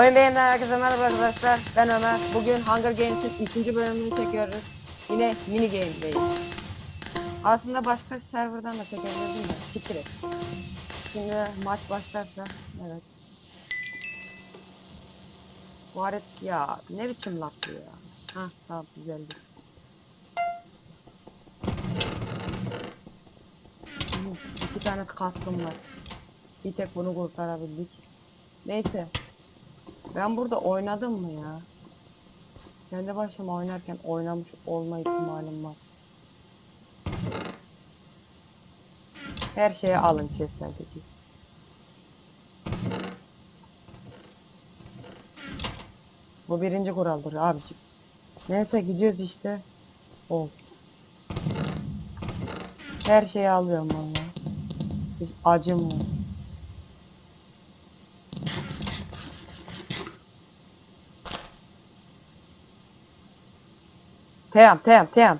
Oyun Beyim'den herkese merhaba arkadaşlar. Ben Ömer. Bugün Hunger Games'in 3. bölümünü çekiyoruz. Yine mini game'deyiz. Aslında başka serverdan da çekebilirdim de. Siktir. Şimdi maç başlarsa. Evet. Bu aret ya ne biçim laf bu ya. Hah tamam güzeldi. İki tane kaskım var. Bir tek bunu kurtarabildik. Neyse. Ben burada oynadım mı ya? Kendi başıma oynarken oynamış olma ihtimalim var. Her şeyi alın chestlerdeki. Bu birinci kuraldır abicim. Neyse gidiyoruz işte. Ol. Her şeyi alıyorum valla. Hiç acımıyor. Teyam, teyam, teyam.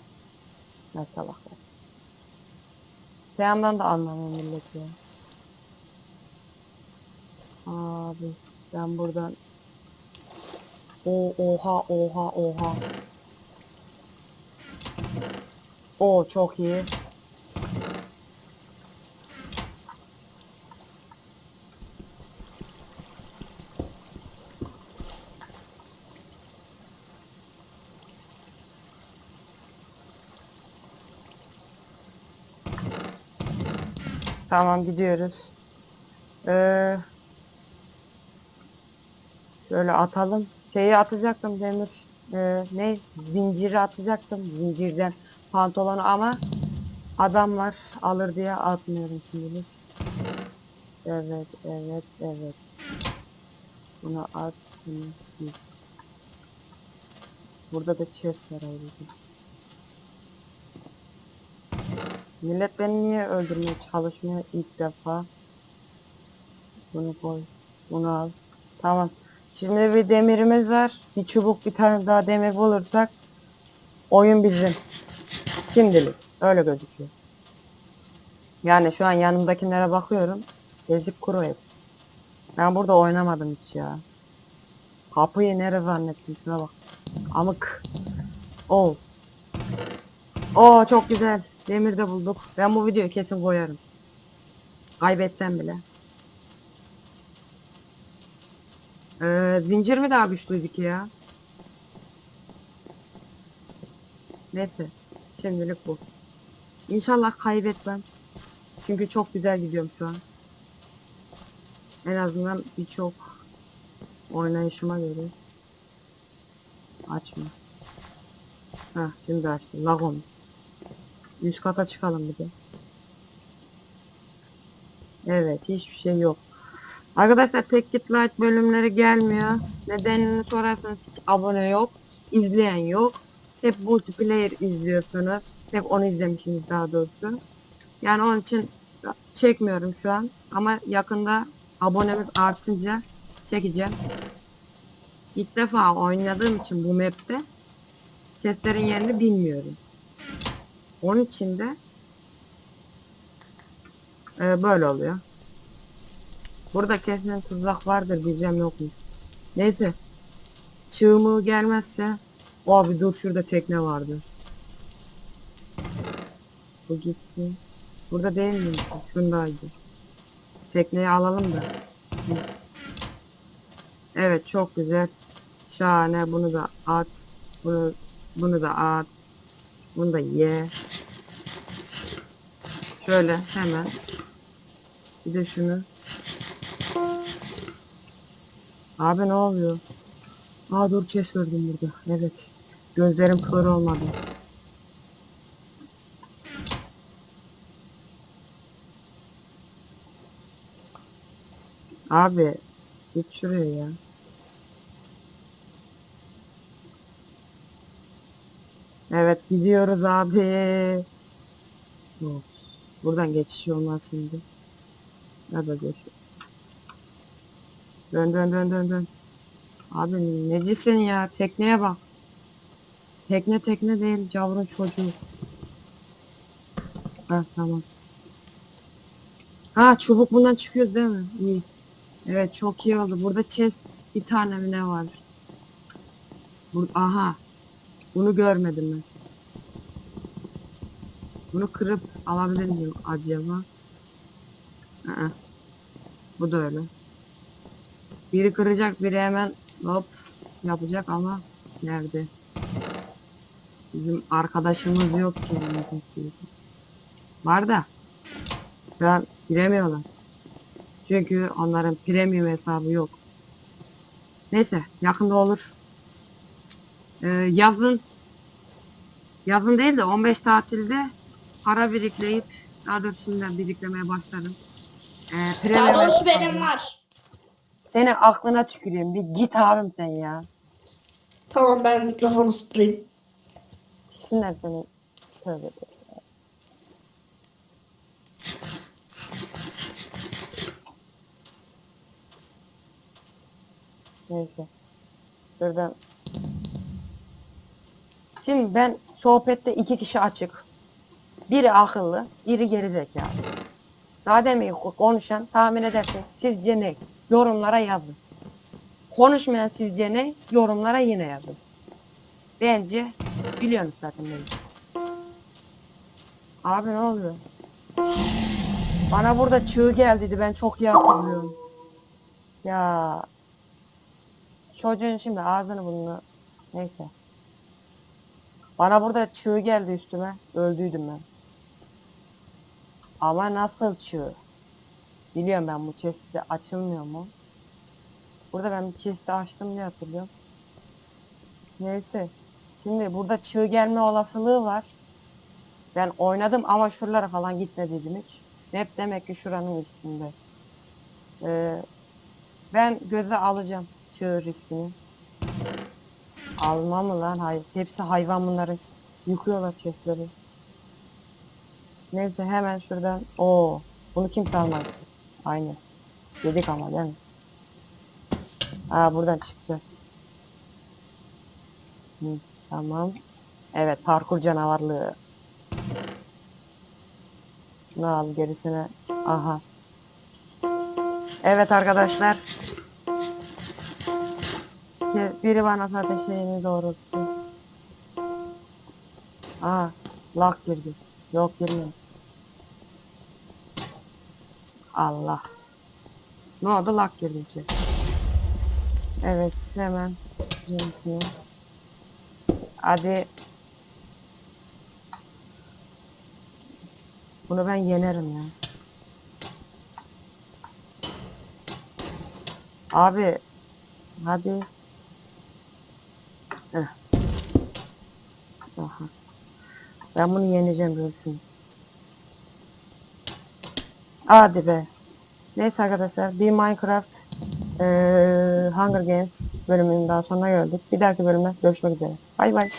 Ne salaklar. Teyamdan da anlamıyor millet ya. Abi ben buradan o oha oha oha. O çok iyi. Tamam gidiyoruz. Ee, şöyle atalım. Şeyi atacaktım demir. ee, ne? Zinciri atacaktım. Zincirden pantolonu ama adamlar alır diye atmıyorum şimdi. Evet, evet, evet. Bunu at. Bunu. Burada da chest var ayrıca. Millet beni niye öldürmeye çalışmıyor ilk defa? Bunu koy. Bunu al. Tamam. Şimdi bir demirimiz var. Bir çubuk bir tane daha demir bulursak oyun bizim. Şimdilik. Öyle gözüküyor. Yani şu an yanımdakilere bakıyorum. Ezik kuru hep. Ben burada oynamadım hiç ya. Kapıyı nere zannettim şuna bak. Amık. Oo. Oo çok güzel. Demir de bulduk. Ben bu videoyu kesin koyarım. Kaybetsem bile. Ee, zincir mi daha güçlüydü ki ya? Neyse. Şimdilik bu. İnşallah kaybetmem. Çünkü çok güzel gidiyorum şu an. En azından birçok oynayışıma göre. Açma. Hah şimdi açtım. Lagon. Üst kata çıkalım bir de. Evet hiçbir şey yok. Arkadaşlar tek git light bölümleri gelmiyor. Nedenini sorarsanız hiç abone yok. izleyen yok. Hep multiplayer izliyorsunuz. Hep onu izlemişsiniz daha doğrusu. Yani onun için çekmiyorum şu an. Ama yakında abonemiz artınca çekeceğim. İlk defa oynadığım için bu map'te chestlerin yerini bilmiyorum. Onun için de e, böyle oluyor. Burada kesin tuzak vardır diyeceğim yokmuş. Neyse. Çığımı gelmezse abi dur şurada tekne vardı. Bu gitsin. Burada değil mi? Şundaydı. Tekneyi alalım da. Evet çok güzel. Şahane bunu da at. Bunu, bunu da at. Bunu da ye. Şöyle hemen. Bir de şunu. Abi ne oluyor? Aa dur chest gördüm burada. Evet. Gözlerim kör olmadı. Abi git şuraya ya. Evet gidiyoruz abi. Of, Buradan geçiş olmaz şimdi. Nerede geç? Dön dön dön dön dön. Abi necisin ya? Tekneye bak. Tekne tekne değil. Cavrun çocuğu. Ha tamam. Ha çubuk bundan çıkıyoruz değil mi? İyi. Evet çok iyi oldu. Burada chest Bir tane mi ne var? Bu, aha. Bunu görmedim ben. Bunu kırıp alabilir miyim acaba? Aa, bu da öyle. Biri kıracak, biri hemen hop yapacak ama nerede? Bizim arkadaşımız yok ki. Var da şu giremiyorlar. Çünkü onların premium hesabı yok. Neyse yakında olur. Ee, yazın yazın değil de 15 tatilde para birikleyip daha doğrusu şimdiden biriklemeye başlarım. Ee, premium Daha doğrusu benim var. Seni aklına tüküreyim. Bir git abim sen ya. Tamam ben mikrofonu ısıtırayım. Tiksinler seni. Tövbe tövbe. Neyse. Şuradan. Şimdi ben sohbette iki kişi açık. Biri akıllı, biri gerizekalı. Daha demin konuşan tahmin edersiniz. Sizce ne? Yorumlara yazın. Konuşmayan sizce ne? Yorumlara yine yazın. Bence biliyorsunuz zaten beni. Abi ne oluyor? Bana burada çığ geldiydi ben çok iyi hatırlıyorum. Ya çocuğun şimdi ağzını burnunu neyse. Bana burada çığ geldi üstüme. Öldüydüm ben. Ama nasıl çığ? Biliyorum ben bu chest'te açılmıyor mu? Burada ben bir chest'i açtım diye hatırlıyorum. Neyse. Şimdi burada çığ gelme olasılığı var. Ben oynadım ama şuralara falan gitmediydim hiç. Hep demek ki şuranın üstünde. Ee, ben göze alacağım çığ riskini. Alma mı lan? Hayır. Hepsi hayvan bunları. Yıkıyorlar chestleri. Neyse hemen şuradan. Oo, bunu kimse almaz. Aynı. Dedik ama değil mi? Aa buradan çıkacağız. Hı, tamam. Evet parkur canavarlığı. Şunu al gerisine. Aha. Evet arkadaşlar. Ki biri bana zaten şeyini doğrulttu. Aa, lock girdi. Yok girmiyor. Allah. Ne oldu lock girdi içeri. Evet hemen. Hadi. Bunu ben yenerim ya. Abi. Hadi. Heh. Aha. Ben bunu yeneceğim diyorsun. Hadi be. Neyse arkadaşlar bir Minecraft eee Hunger Games bölümünün daha sonuna geldik. Bir dahaki bölümde görüşmek üzere. Bay bay.